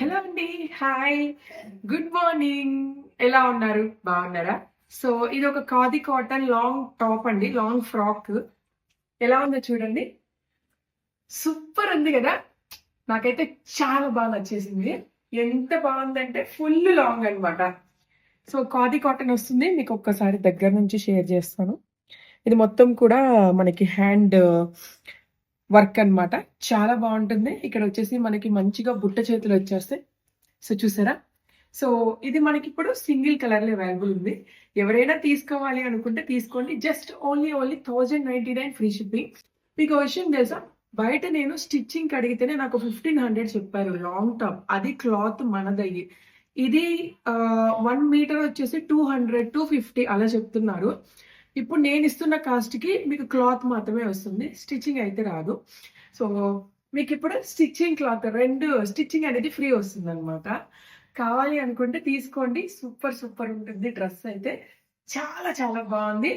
Hello అండి hi. Good morning. ఎలా ఉన్నారు? బాగున్నారా? సో ఇది ఒక కాది కాటన్ లాంగ్ టాప్ అండి లాంగ్ ఫ్రాక్. ఎలా ఉందో చూడండి. సూపర్ ఉంది కదా. నాకైతే చాలా బాగా నచ్చేసింది. ఎంత బాగుందంటే ఫుల్ లాంగ్ అన్నమాట. సో కాది కాటన్ వస్తుంది. మీకు ఒక్కసారి దగ్గర నుంచి షేర్ చేస్తాను. ఇది మొత్తం కూడా మనకి హ్యాండ్ వర్క్ అన్నమాట. చాలా బాగుంటుంది. ఇక్కడ వచ్చేసి మనకి మంచిగా బుట్ట చేతులు వచ్చేస్తాయి సో చూసారా? సో ఇది మనకి ఇప్పుడు సింగిల్ కలర్లో అవైలబుల్ ఉంది. ఎవరైనా తీసుకోవాలి అనుకుంటే తీసుకోండి. Just only only thousand ninety nine free shipping మీకు విషయం తెలుసా? బయట నేను స్టిచ్చింగ్ అడిగితేనే నాకు ఫిఫ్టీన్ హండ్రెడ్ చెప్పారు. లాంగ్ టాప్ అది క్లాత్ మనదయ్యి. ఇది వన్ మీటర్ వచ్చేసి టూ హండ్రెడ్ టూ ఫిఫ్టీ అలా చెప్తున్నారు. ఇప్పుడు నేను ఇస్తున్న కాస్ట్కి మీకు క్లాత్ మాత్రమే వస్తుంది. స్టిచ్చింగ్ అయితే రాదు. సో మీకు ఇప్పుడు స్టిచ్చింగ్ క్లాత్ రెండు స్టిచ్చింగ్ అనేది ఫ్రీ వస్తుంది అనమాట కావాలి అనుకుంటే తీసుకోండి. సూపర్ సూపర్ ఉంటుంది డ్రెస్ అయితే. చాలా చాలా బాగుంది.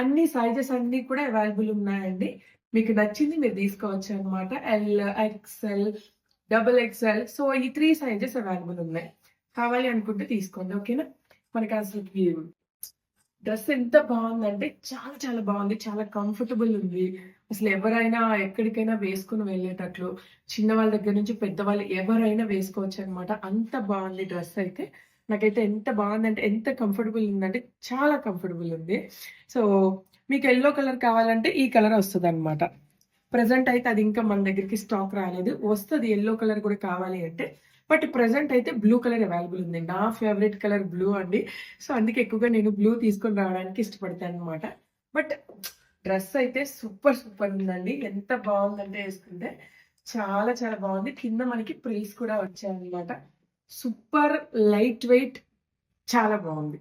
అన్ని సైజెస్ అన్ని కూడా అవైలబుల్ ఉన్నాయండి. మీకు నచ్చింది మీరు తీసుకోవచ్చు అనమాట L XL double XL so ఈ త్రీ సైజెస్ అవైలబుల్ ఉన్నాయి. కావాలి అనుకుంటే తీసుకోండి. ఓకేనా మనకి అసలు డ్రెస్ ఎంత బాగుందంటే చాలా చాలా బాగుంది చాలా కంఫర్టబుల్ ఉంది. అసలు ఎవరైనా ఎక్కడికైనా వేసుకుని వెళ్ళేటట్లు చిన్న వాళ్ళ దగ్గర నుంచి పెద్దవాళ్ళు ఎవరైనా వేసుకోవచ్చు అనమాట అంత బాగుంది డ్రెస్ అయితే. నాకైతే ఎంత బాగుందంటే ఎంత కంఫర్టబుల్ ఉందంటే చాలా కంఫర్టబుల్ ఉంది. సో మీకు ఎల్లో కలర్ కావాలంటే ఈ కలర్ వస్తుంది అనమాట ప్రజెంట్ అయితే అది ఇంకా మన దగ్గరికి స్టాక్ రాలేదు. వస్తుంది ఎల్లో కలర్ కూడా కావాలి అంటే బట్ ప్రజెంట్ అయితే బ్లూ కలర్ అవైలబుల్ ఉంది. నా ఫేవరెట్ కలర్ బ్లూ అండి. సో అందుకే ఎక్కువగా నేను బ్లూ తీసుకొని రావడానికి ఇష్టపడతాను అనమాట బట్ డ్రెస్ అయితే సూపర్ సూపర్ ఉందండి. ఎంత బాగుందంటే వేసుకుంటే చాలా చాలా బాగుంది. కింద మనకి ప్రిల్స్ కూడా వచ్చాయన్నమాట. సూపర్ లైట్ వెయిట్ చాలా బాగుంది.